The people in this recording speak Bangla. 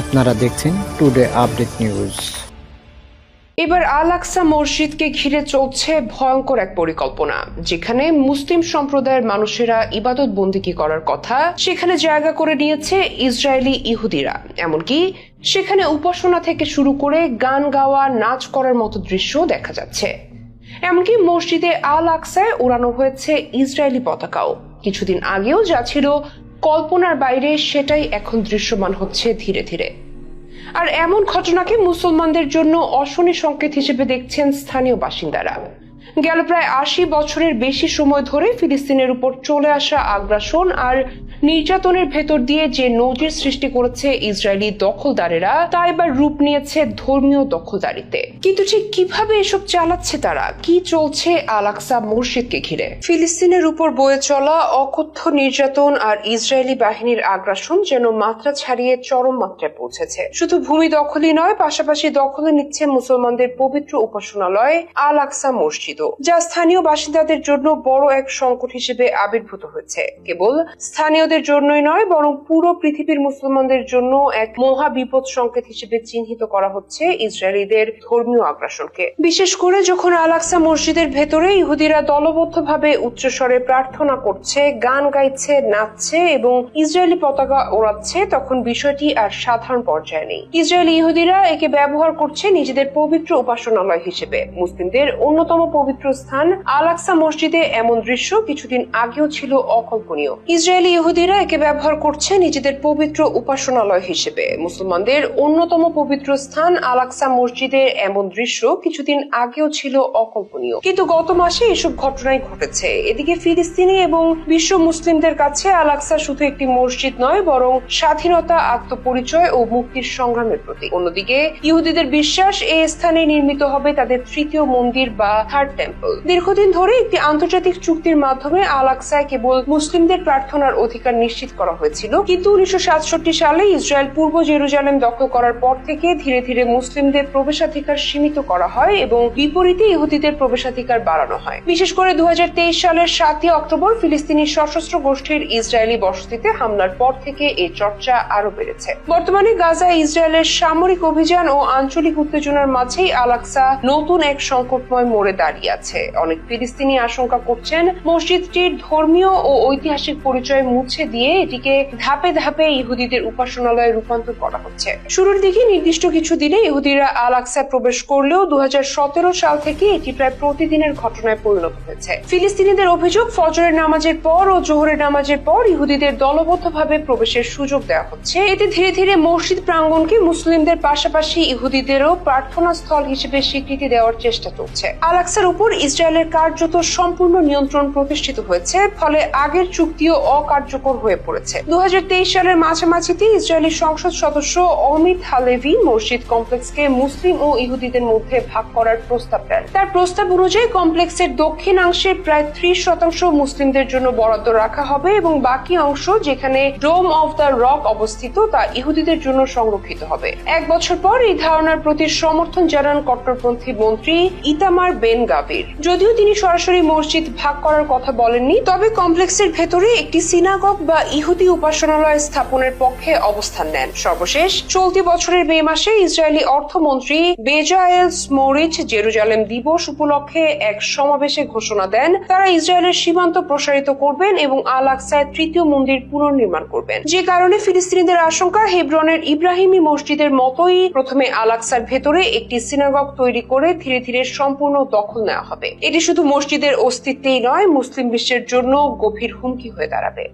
আপনারা দেখছেন টুডে আপডেট নিউজ এবার আল আকসা মসজিদকে ঘিরে চলছে ভয়ঙ্কর এক পরিকল্পনা, যেখানে মুসলিম সম্প্রদায়ের মানুষেরা ইবাদত বন্দিকি করার কথা সেখানে জায়গা করে নিয়েছে ইসরায়েলি ইহুদিরা। এমনকি সেখানে উপাসনা থেকে শুরু করে গান গাওয়া, নাচ করার মতো দৃশ্য দেখা যাচ্ছে। এমনকি মসজিদে আল আকসায় উড়ানো হয়েছে ইসরায়েলি পতাকাও। কিছুদিন আগেও যা ছিল কল্পনার বাইরে, সেটাই এখন দৃশ্যমান হচ্ছে ধীরে ধীরে। আর এমন ঘটনাকে মুসলমানদের জন্য অশনি সংকেত হিসেবে দেখছেন স্থানীয় বাসিন্দারা। গেল প্রায় আশি বছরের বেশি সময় ধরে ফিলিস্তিনের উপর চলে আসা আগ্রাসন আর নির্যাতনের ভেতর দিয়ে যে নজির সৃষ্টি করেছে ইসরায়েলি দখলদারেরা তা এবার রূপ নিয়েছে ধর্মীয় দখলদারিতে। কিন্তু ঠিক কীভাবে এসব চালাচ্ছে তারা? কি চলছে আলাক্সা মসজিদকে ঘিরে? ফিলিস্তিনের উপর বয়ে চলা অকথ্য নির্যাতন আর ইসরায়েলি বাহিনীর আগ্রাসন যেন মাত্রা ছাড়িয়ে চরম মাত্রায় পৌঁছেছে। শুধু ভূমি দখলই নয়, পাশাপাশি দখলে নিচ্ছে মুসলমানদের পবিত্র উপাসনালয় আল আকসা মসজিদও যা স্থানীয় বাসিন্দাদের জন্য বড় এক সংকট হিসেবে আবির্ভূত হয়েছে। কেবল স্থানীয়দের জন্যই নয়, বরং পুরো পৃথিবীর মুসলমানদের জন্য এক মহা বিপদ সংকেত হিসেবে চিহ্নিত করা হচ্ছে ইসরায়েলিদের ধর্মীয় আগ্রাসনকে। বিশেষ করে যখন আল আকসা মসজিদের ভেতরে ইহুদিরা দলবদ্ধভাবে উচ্চস্বরে প্রার্থনা করছে, গান গাইছে, নাচছে এবং ইসরায়েলি পতাকা ওড়াচ্ছে, তখন বিষয়টি আর সাধারণ পর্যায়ে নেই। ইসরায়েলি ইহুদিরা একে ব্যবহার করছে নিজেদের পবিত্র উপাসনালয় হিসেবে। মুসলিমদের অন্যতম পবিত্র স্থান আল আকসা মসজিদে এমন দৃশ্য কিছুদিন আগেও ছিল অকল্পনীয়। ইসরায়েলি ইহুদিরা একে ব্যবহার করছে নিজেদের পবিত্র উপাসনালয় হিসেবে। মুসলমানদের অন্যতম পবিত্র স্থান আল আকসা মসজিদের এমন দৃশ্য কিছুদিন আগেও ছিল অকল্পনীয়। কিন্তু গত মাসে এসব ঘটনাই ঘটেছে। এদিকে ফিলিস্তিনি এবং বিশ্ব মুসলিমদের কাছে আল আকসা শুধু একটি মসজিদ নয়, বরং স্বাধীনতা, আত্মপরিচয় ও মুক্তির সংগ্রামের প্রতীক। অন্যদিকে ইহুদিদের বিশ্বাস এই স্থানে নির্মিত হবে তাদের তৃতীয় মন্দির বা থার্ড টেম্পল দীর্ঘদিন ধরে একটি আন্তর্জাতিক চুক্তির মাধ্যমে আল আকসায় কেবল মুসলিমদের প্রার্থনার অধিকার নিশ্চিত করা হয়েছিল। কিন্তু উনিশশো সাতষট্টি সালে ইসরায়েল পূর্ব জেরুজালেম দখল করার পর থেকে ধীরে ধীরে মুসলিমদের প্রবেশাধিকার সীমিত করা হয় এবং বিপরীতে ইহুদিদের প্রবেশাধিকার বাড়ানো হয়। বিশেষ করে দু হাজার তেইশ সালের সাতই অক্টোবর ফিলিস্তিনি সশস্ত্র গোষ্ঠীর ইসরায়েলি বসতিতে হামলার পর থেকে এই চর্চা আরও বেড়েছে। বর্তমানে গাজা ইসরায়েলের সামরিক অভিযান ও আঞ্চলিক উত্তেজনার মাঝেই আলাক্সা নতুন এক সংকটময় মোড়ে দাঁড়িয়ে। আছে অনেক ফিলিস্তিনি আশঙ্কা করছেন মসজিদটির ধর্মীয় ও ঐতিহাসিক পরিচয় মুছে দিয়ে এটিকে ধাপে ধাপে ইহুদিদের উপাসনালয়ে রূপান্তর করা হচ্ছে। শুরুর দিকে নির্দিষ্ট কিছু দিনে ইহুদিরা আল আকসায় প্রবেশ করলেও দু সাল থেকে এটি প্রায় প্রতিদিনের ঘটনায় পরিণত হয়েছে। ফিলিস্তিনিদের অভিযোগ, ফজরের নামাজের পর ও জোহরের নামাজের পর ইহুদিদের দলবদ্ধভাবে প্রবেশের সুযোগ দেওয়া হচ্ছে। এতে ধীরে ধীরে মসজিদ প্রাঙ্গনকে মুসলিমদের পাশাপাশি ইহুদিদেরও প্রার্থনা স্থল হিসেবে স্বীকৃতি দেওয়ার চেষ্টা চলছে। আল আকসার উপর ইসরায়েলের কার্যত সম্পূর্ণ নিয়ন্ত্রণ প্রতিষ্ঠিত হয়েছে, ফলে আগের চুক্তিও অকার্যকর হয়ে পড়েছে। দু সালের মাঝামাঝিতে ইসরায়েলি সংসদ সদস্য অমিত হালেভি মসজিদ কমপ্লেক্সকে মুসলিম ও ইহুদিদের মধ্যে ভাগ করার প্রস্তাব দেন। তার প্রস্তাব অনুযায়ী কমপ্লেক্সের দক্ষিণাংশের প্রায় ত্রিশ শতাংশ মুসলিমদের জন্য বরাদ্দ রাখা হবে এবং বাকি অংশ, যেখানে ডোম অফ দ্য রক অবস্থিত, তা ইহুদিদের জন্য সংরক্ষিত হবে। এক বছর পর এই ধারণার প্রতি সমর্থন জানান কট্টরপন্থী মন্ত্রী ইতামার বেন গাভির যদিও তিনি সরাসরি মসজিদ ভাগ করার কথা বলেননি, তবে কমপ্লেক্সের ভেতরে একটি সিনাগগ বা ইহুদি উপাসনালয় স্থাপনের পক্ষে অবস্থান নেন। সর্বশেষ, চলতি বছরের মে মাসে ইসরায়েলি অর্থমন্ত্রী বেজায়েল স্মোরিচ জেরুজালেম দিবস উপলক্ষে এক সমাবেশে ঘোষণা দেন। তারা ইসরায়েলের সীমান্ত প্রসারিত করবেন এবং আল আকসায় তৃতীয় মন্দির পুনর্নির্মাণ করবেন। যে কারণে ফিলিস্তিনিদের আশঙ্কা, হেব্রনের ইব্রাহিমী মসজিদের মতোই প্রথমে আল আকসার ভেতরে একটি সিনাগগ তৈরি করে ধীরে ধীরে সম্পূর্ণ দখল নেওয়া হবে। এটি শুধু মসজিদের অস্তিত্বেই নয় মুসলিম বিশ্বের জন্য গভীর হুমকি হয়ে দাঁড়াবে।